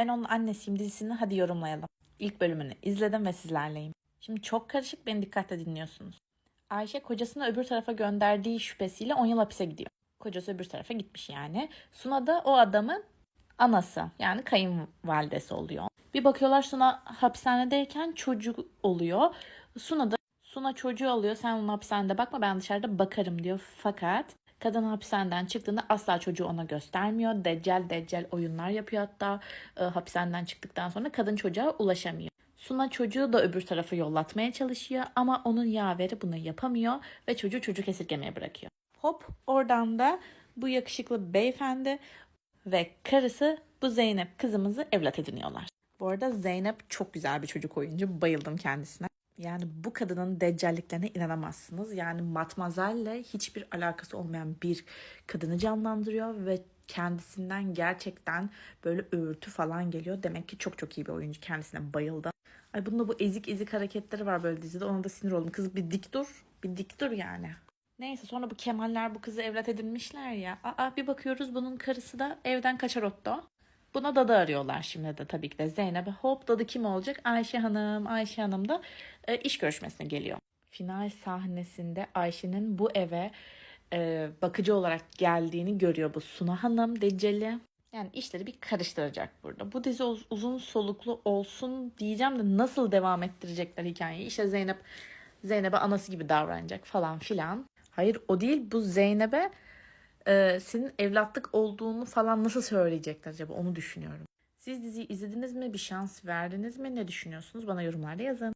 Ben onun annesiyim dizisini hadi yorumlayalım. İlk bölümünü izledim ve sizlerleyim. Şimdi çok karışık beni dikkatle dinliyorsunuz. Ayşe kocasını öbür tarafa gönderdiği şüphesiyle 10 yıl hapise gidiyor. Kocası öbür tarafa gitmiş yani. Suna da o adamın anası yani kayınvalidesi oluyor. Bir bakıyorlar Suna hapishanedeyken çocuk oluyor. Suna da Suna çocuğu alıyor. Sen onun hapishanede bakma ben dışarıda bakarım diyor. Fakat kadın hapishaneden çıktığında asla çocuğu ona göstermiyor. Deccal deccal oyunlar yapıyor hatta e, hapishaneden çıktıktan sonra kadın çocuğa ulaşamıyor. Suna çocuğu da öbür tarafa yollatmaya çalışıyor ama onun yaveri bunu yapamıyor ve çocuğu çocuk esirgemeye bırakıyor. Hop oradan da bu yakışıklı beyefendi ve karısı bu Zeynep kızımızı evlat ediniyorlar. Bu arada Zeynep çok güzel bir çocuk oyuncu. Bayıldım kendisine. Yani bu kadının deccalliklerine inanamazsınız. Yani Matmazel'le hiçbir alakası olmayan bir kadını canlandırıyor ve kendisinden gerçekten böyle öğütü falan geliyor. Demek ki çok çok iyi bir oyuncu. Kendisine bayıldım. Ay bunda bu ezik ezik hareketleri var böyle dizide. Ona da sinir oldum. Kız bir dik dur. Bir dik dur yani. Neyse sonra bu Kemaller bu kızı evlat edinmişler ya. Aa bir bakıyoruz bunun karısı da evden kaçar otto. Buna dadı arıyorlar şimdi de tabii ki de Zeynep'e. Hop dadı kim olacak? Ayşe Hanım. Ayşe Hanım da e, iş görüşmesine geliyor. Final sahnesinde Ayşe'nin bu eve e, bakıcı olarak geldiğini görüyor bu Suna Hanım Deccali. Yani işleri bir karıştıracak burada. Bu dizi uz- uzun soluklu olsun diyeceğim de nasıl devam ettirecekler hikayeyi? İşte Zeynep Zeynep'e anası gibi davranacak falan filan. Hayır o değil bu Zeynep'e e, senin evlatlık olduğunu falan nasıl söyleyecekler acaba onu düşünüyorum. Siz diziyi izlediniz mi? Bir şans verdiniz mi? Ne düşünüyorsunuz? Bana yorumlarda yazın.